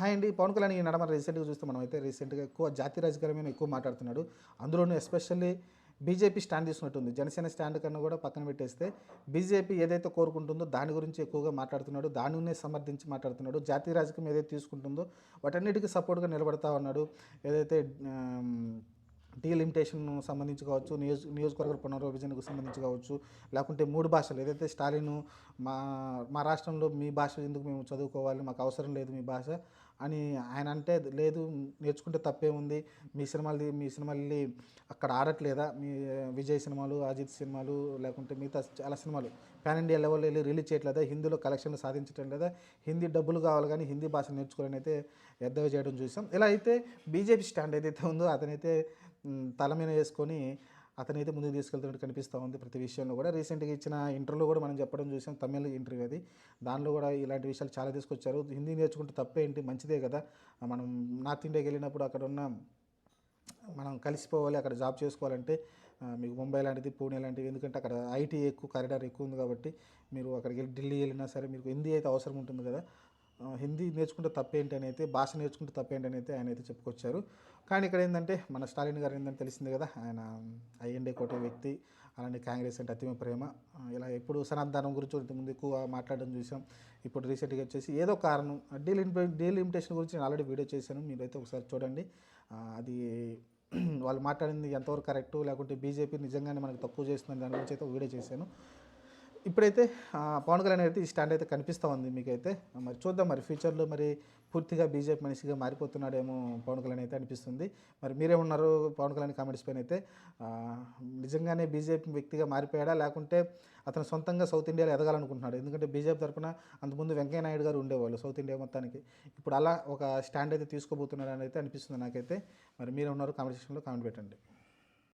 Hi అండి. పవన్ కళ్యాణ్ ఈ నడమ రీసెంట్గా చూస్తే మనం అయితే రీసెంట్గా ఎక్కువ జాతి రాజకీయమైన ఎక్కువ మాట్లాడుతున్నాడు. అందులోనూ ఎస్పెషల్లీ బీజేపీ స్టాండ్ తీసుకున్నట్టుంది. జనసేన స్టాండ్ కన్నా కూడా పక్కన పెట్టేస్తే బీజేపీ ఏదైతే కోరుకుంటుందో దాని గురించి ఎక్కువగా మాట్లాడుతున్నాడు. దానినే సమర్థించి మాట్లాడుతున్నాడు. జాతీయ రాజకీయం ఏదైతే తీసుకుంటుందో వాటన్నిటికీ సపోర్ట్గా నిలబడతా ఉన్నాడు. ఏదైతే డీలిమిటేషన్ సంబంధించి కావచ్చు నియోజ నియోజకవర్గ పునర్విభజనకు సంబంధించి కావచ్చు లేకుంటే మూడు భాషలు. ఏదైతే స్టాలిన్ మా మా రాష్ట్రంలో మీ భాష ఎందుకు మేము చదువుకోవాలి మాకు అవసరం లేదు మీ భాష అని ఆయన అంటే లేదు నేర్చుకుంటే తప్పే ఉంది. మీ సినిమాలు మీ సినిమాలు అక్కడ ఆడట్లేదా? మీ విజయ్ సినిమాలు అజిత్ సినిమాలు లేకుంటే మిగతా చాలా సినిమాలు. పాన్ ఇండియా లెవెల్ వెళ్ళి రిలీజ్ చేయట్లేదా? హిందీలో కలెక్షన్లు సాధించడం లేదా? హిందీ డబ్బులు కావాలి కానీ హిందీ భాష నేర్చుకోవాలని అయితే ఎద్దవి చేయడం చూసాం. ఇలా అయితే బీజేపీ స్టాండ్ ఏదైతే ఉందో అతనైతే తల మీద వేసుకొని అతనైతే ముందుకు తీసుకెళ్తున్నట్టు కనిపిస్తూ ఉంది ప్రతి విషయంలో కూడా. రీసెంట్గా ఇచ్చిన ఇంటర్వ్యూలో కూడా మనం చెప్పడం చూసాం తమిళ ఇంటర్వ్యూ అది. దానిలో కూడా ఇలాంటి విషయాలు చాలా తీసుకొచ్చారు. హిందీ నేర్చుకుంటే తప్పేంటి మంచిదే కదా. మనం నార్త్ ఇండియాకి వెళ్ళినప్పుడు అక్కడ ఉన్న మనం కలిసిపోవాలి అక్కడ జాబ్ చేసుకోవాలంటే మీకు ముంబై లాంటిది పూణే లాంటివి ఎందుకంటే అక్కడ ఐటీ ఎక్కువ కారిడార్ ఎక్కువ ఉంది కాబట్టి మీరు అక్కడికి వెళ్ళి ఢిల్లీ వెళ్ళినా సరే మీకు హిందీ అయితే అవసరం ఉంటుంది కదా. హిందీ నేర్చుకుంటే తప్పేంటి అని అయితే భాష నేర్చుకుంటే తప్పేంటి అని అయితే ఆయన అయితే చెప్పుకొచ్చారు. కానీ ఇక్కడ ఏంటంటే మన స్టాలిన్ గారు ఏంటంటే తెలిసింది కదా ఆయన ఐఎన్డే కోటే వ్యక్తి అలానే కాంగ్రెస్ అంటే అతిమ ప్రేమ. ఇలా ఎప్పుడు సనాతనం గురించి ఇంతకుముందు ఎక్కువ మాట్లాడడం చూసాం. ఇప్పుడు రీసెంట్గా వచ్చేసి ఏదో కారణం డీల్ డీల్ లిమిటేషన్ గురించి నేను ఆల్రెడీ వీడియో చేశాను మీరైతే ఒకసారి చూడండి. అది వాళ్ళు మాట్లాడింది ఎంతవరకు కరెక్టు లేకుంటే బీజేపీ నిజంగానే మనకు తక్కువ చేస్తుందని దాని గురించి అయితే వీడియో చేశాను. ఇప్పుడైతే పవన్ కళ్యాణ్ అయితే ఈ స్టాండ్ అయితే కనిపిస్తూ ఉంది మీకైతే. మరి చూద్దాం మరి ఫ్యూచర్లో మరి పూర్తిగా బీజేపీ మనిషిగా మారిపోతున్నాడేమో పవన్ కళ్యాణ్ అయితే అనిపిస్తుంది. మరి మీరేమన్నారు పవన్ కళ్యాణ్ కామెంట్స్ పైన అయితే? నిజంగానే బీజేపీ వ్యక్తిగా మారిపోయాడా? లేకుంటే అతను సొంతంగా సౌత్ ఇండియాలో ఎదగాలనుకుంటున్నాడు? ఎందుకంటే బీజేపీ తరఫున అంతకుముందు వెంకయ్య నాయుడు గారు ఉండేవాళ్ళు సౌత్ ఇండియా మొత్తానికి. ఇప్పుడు అలా ఒక స్టాండ్ అయితే తీసుకోబోతున్నాడు అని అయితే అనిపిస్తుంది నాకైతే. మరి మీరేమన్నారు కామెంట్ సెక్షన్లో కామెంట్ పెట్టండి.